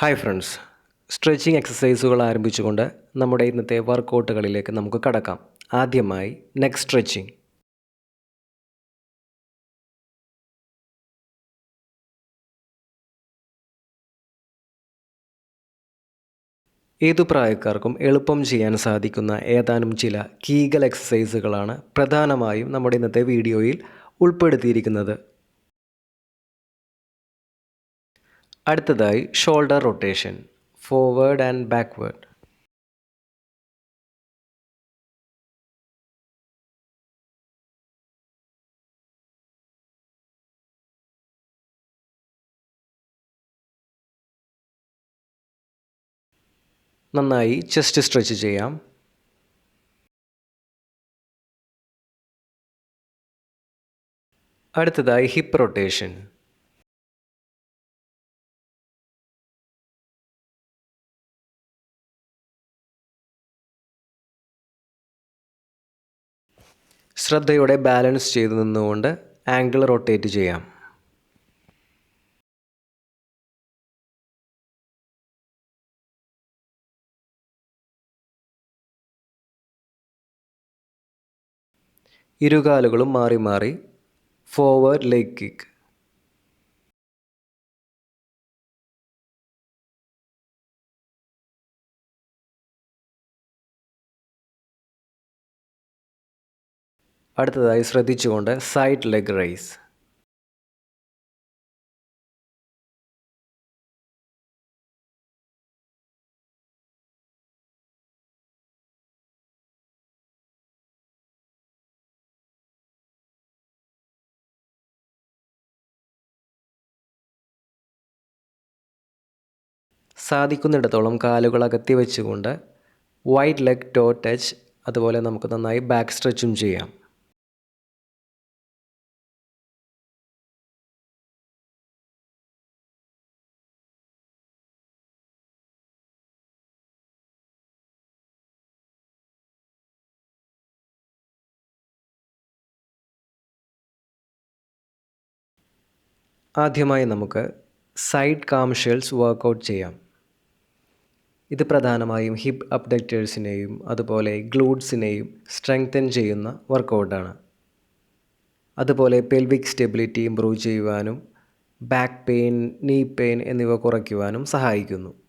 Hi friends stretching എക്സസൈസുകൾ ആരംഭിച്ചുകൊണ്ട് നമ്മുടെ ഇന്നത്തെ വർക്കൗട്ടുകളിലേക്ക് നമുക്ക് കടക്കാം. ആദ്യമായി നെക്ക് സ്ട്രെച്ചിങ് ഏതു പ്രായക്കാർക്കും എളുപ്പം ചെയ്യാൻ സാധിക്കുന്ന ഏതാനും ചില കീഗൽ എക്സസൈസുകളാണ് പ്രധാനമായും നമ്മുടെ ഇന്നത്തെ വീഡിയോയിൽ ഉൾപ്പെടുത്തിയിരിക്കുന്നത്. അടുത്തതായി shoulder rotation forward and backward നന്നായി ചെസ്റ്റ് സ്ട്രെച്ച് ചെയ്യാം. അടുത്തതായി ഹിപ്പ് റൊട്ടേഷൻ ശ്രദ്ധയോടെ ബാലൻസ് ചെയ്ത് നിന്നുകൊണ്ട് ആംഗിൾ റൊട്ടേറ്റ് ചെയ്യാം. ഇരുകാലുകളും മാറി മാറി ഫോർവേഡ് ലെഗ് കിക്ക് അടുത്തതായി ശ്രദ്ധിച്ചുകൊണ്ട് സൈഡ് ലെഗ് റൈസ് സാധിക്കുന്നിടത്തോളം കാലുകൾ അകത്തി വെച്ചുകൊണ്ട് വൈറ്റ് ലെഗ് ടോ ടച്ച് അതുപോലെ നമുക്ക് നന്നായി ബാക്ക് സ്ട്രെച്ചും ചെയ്യാം. ആദ്യമായി നമുക്ക് സൈഡ് കാം ഷെൽസ് വർക്കൗട്ട് ചെയ്യാം. ഇത് പ്രധാനമായും ഹിപ്പ് അപ്ഡക്റ്റേഴ്സിനെയും അതുപോലെ ഗ്ലൂഡ്സിനെയും സ്ട്രെങ്തൻ ചെയ്യുന്ന വർക്കൗട്ടാണ് അതുപോലെ പെൽവിക് സ്റ്റെബിലിറ്റി ഇമ്പ്രൂവ് ചെയ്യുവാനും ബാക്ക് പെയിൻ നീ പെയിൻ എന്നിവ കുറയ്ക്കുവാനും സഹായിക്കുന്നു.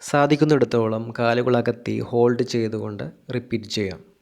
സാധിക്കുന്നിടത്തോളം കാലുകളകത്തി ഹോൾഡ് ചെയ്തുകൊണ്ട് റിപ്പീറ്റ് ചെയ്യാം.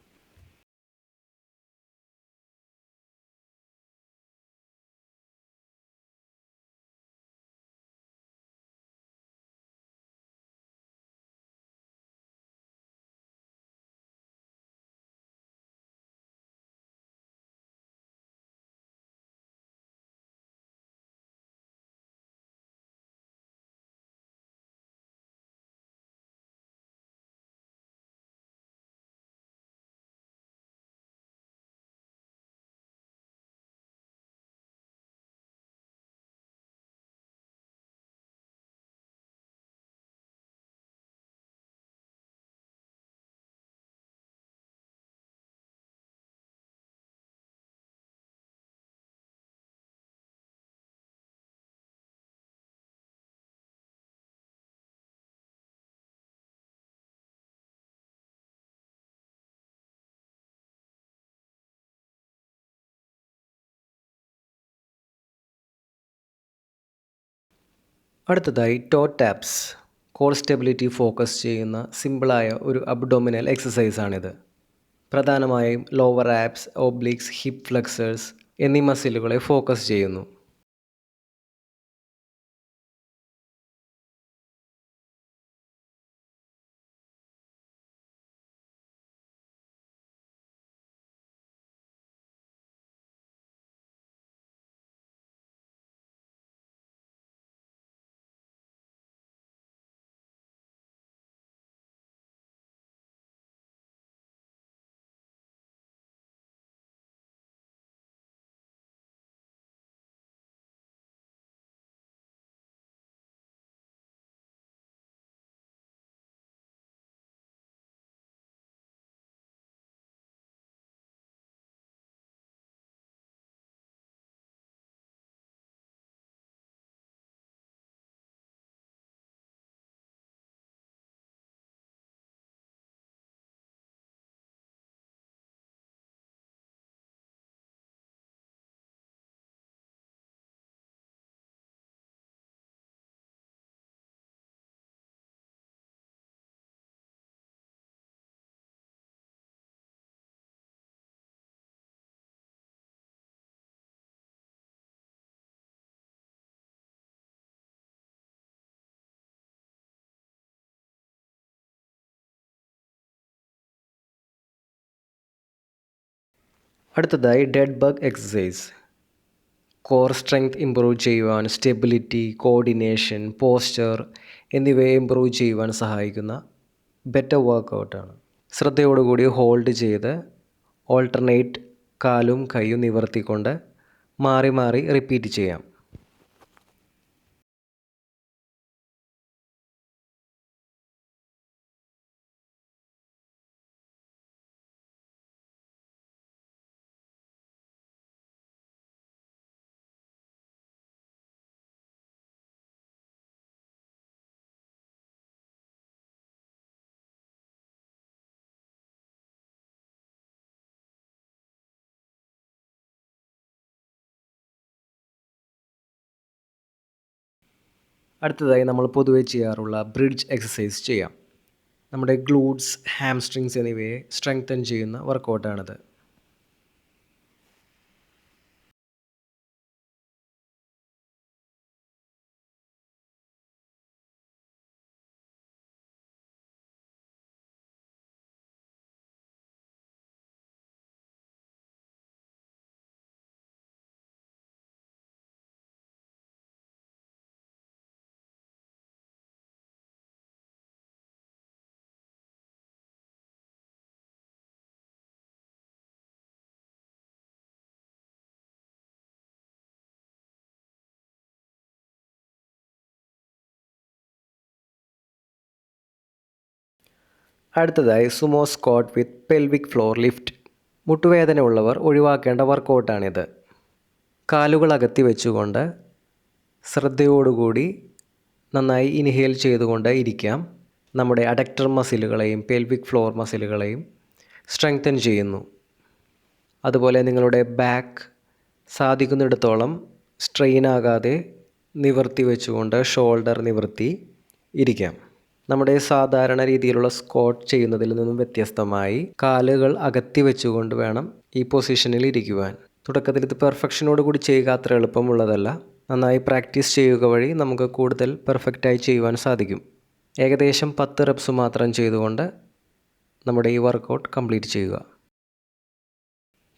അടുത്തതായി toe taps core stability focus ചെയ്യുന്ന സിമ്പിളായ ഒരു അബ്ഡോമിനൽ എക്സസൈസാണിത് പ്രധാനമായും lower abs obliques hip flexors എന്നീ മസിലുകളെ ഫോക്കസ് ചെയ്യുന്നു. അടുത്തതായി dead bug exercise core strength improve ചെയ്യുവാൻ സ്റ്റെബിലിറ്റി കോർഡിനേഷൻ പോസ്ചർ എന്നിവയെ ഇമ്പ്രൂവ് ചെയ്യുവാൻ സഹായിക്കുന്ന ബെറ്റർ വർക്കൗട്ടാണ് ശ്രദ്ധയോടുകൂടി ഹോൾഡ് ചെയ്ത് ഓൾട്ടർനേറ്റ് കാലും കൈയും നിവർത്തിക്കൊണ്ട് മാറി മാറി റിപ്പീറ്റ് ചെയ്യാം. അടുത്തതായി നമ്മൾ പൊതുവെ ചെയ്യാറുള്ള ബ്രിഡ്ജ് എക്സസൈസ് ചെയ്യാം. നമ്മുടെ ഗ്ലൂഡ്സ് ഹാംസ്ട്രിങ്സ് എന്നിവയെ സ്ട്രെങ്തൻ ചെയ്യുന്ന വർക്കൗട്ടാണിത് അടുത്തതായി sumo squat with pelvic floor lift മുട്ടുവേദന ഉള്ളവർ ഒഴിവാക്കേണ്ട വർക്കൗട്ടാണിത് കാലുകൾ അകത്തി വെച്ചുകൊണ്ട് ശ്രദ്ധയോടുകൂടി നന്നായി ഇൻഹേൽ ചെയ്തുകൊണ്ട് ഇരിക്കാം. നമ്മുടെ അഡക്ടർ മസിലുകളെയും പെൽവിക് ഫ്ലോർ മസിലുകളെയും സ്ട്രെങ്തൻ ചെയ്യുന്നു. അതുപോലെ നിങ്ങളുടെ ബാക്ക് സാധിക്കുന്നിടത്തോളം സ്ട്രെയിൻ ആകാതെ നിവർത്തി വെച്ചുകൊണ്ട് ഷോൾഡർ നിവർത്തി ഇരിക്കാം. നമ്മുടെ സാധാരണ രീതിയിലുള്ള സ്കോട്ട് ചെയ്യുന്നതിൽ നിന്നും വ്യത്യസ്തമായി കാലുകൾ അകത്തി വെച്ചുകൊണ്ട് വേണം ഈ പൊസിഷനിൽ ഇരിക്കുവാൻ. തുടക്കത്തിൽ ഇത് പെർഫെക്ഷനോട് കൂടി ചെയ്യുക അത്ര എളുപ്പമുള്ളതല്ല. നന്നായി പ്രാക്ടീസ് ചെയ്യുക വഴി നമുക്ക് കൂടുതൽ പെർഫെക്റ്റായി ചെയ്യുവാൻ സാധിക്കും. ഏകദേശം പത്ത് റെപ്സ് മാത്രം ചെയ്തുകൊണ്ട് നമ്മുടെ ഈ വർക്കൗട്ട് കംപ്ലീറ്റ് ചെയ്യുക.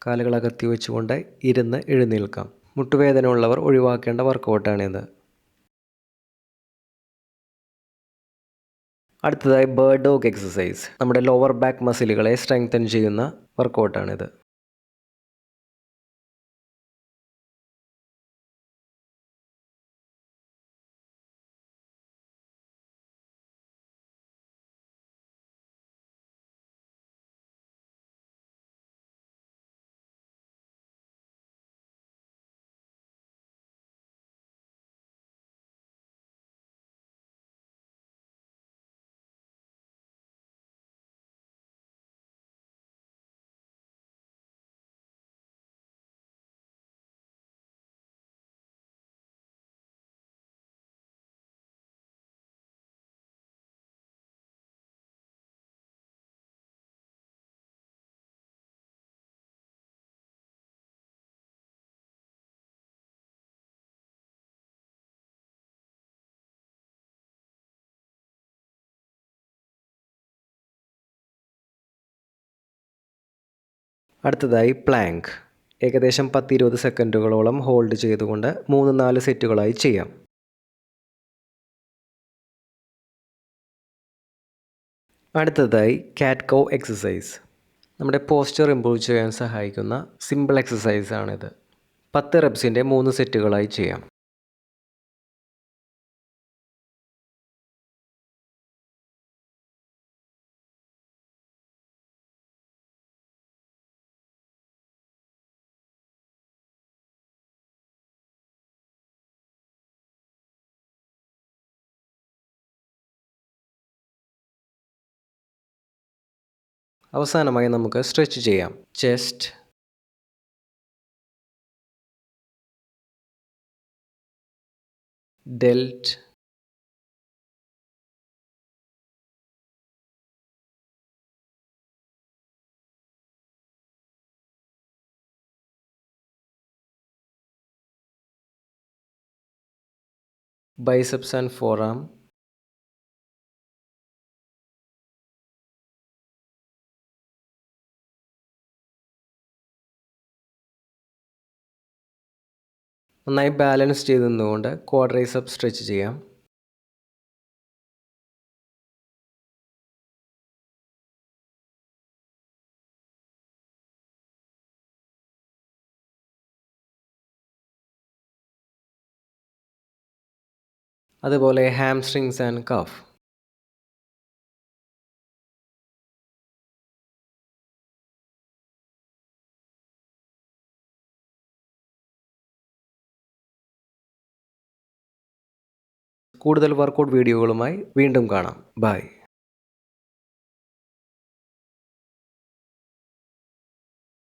കാലുകൾ അകത്തി വെച്ചുകൊണ്ട് ഇരുന്ന് എഴുന്നേൽക്കാം. മുട്ടുവേദന ഉള്ളവർ ഒഴിവാക്കേണ്ട വർക്കൗട്ടാണിത് അടുത്തതായി ബേർഡ് ഡോഗ് എക്സസൈസ്. നമ്മുടെ ലോവർ ബാക്ക് മസിലുകളെ സ്ട്രെങ്തൻ ചെയ്യുന്ന വർക്കൗട്ടാണിത് അടുത്തതായി പ്ലാങ്ക്. ഏകദേശം പത്തിരുപത് സെക്കൻഡുകളോളം ഹോൾഡ് ചെയ്തുകൊണ്ട് മൂന്ന് നാല് സെറ്റുകളായി ചെയ്യാം. അടുത്തതായി കാറ്റ് കോ എക്സസൈസ്. നമ്മുടെ പോസ്ചർ ഇമ്പ്രൂവ് ചെയ്യാൻ സഹായിക്കുന്ന സിമ്പിൾ എക്സസൈസാണിത്. പത്ത് റെപ്സിന്റെ മൂന്ന് സെറ്റുകളായി ചെയ്യാം. അവസാനമായി നമുക്ക് സ്ട്രെച്ച് ചെയ്യാം. Chest delt biceps and forearm. നന്നായി ബാലൻസ് ചെയ്ത് നിന്നുകൊണ്ട് ക്വാഡ്രൈസപ്പ് സ്ട്രെച്ച് ചെയ്യാം. അതുപോലെ ഹാംസ്ട്രിങ്സ് ആൻഡ് കഫ് കൂടുതൽ വർക്കൗട്ട് വീഡിയോകളുമായി വീണ്ടും കാണാം. ബൈ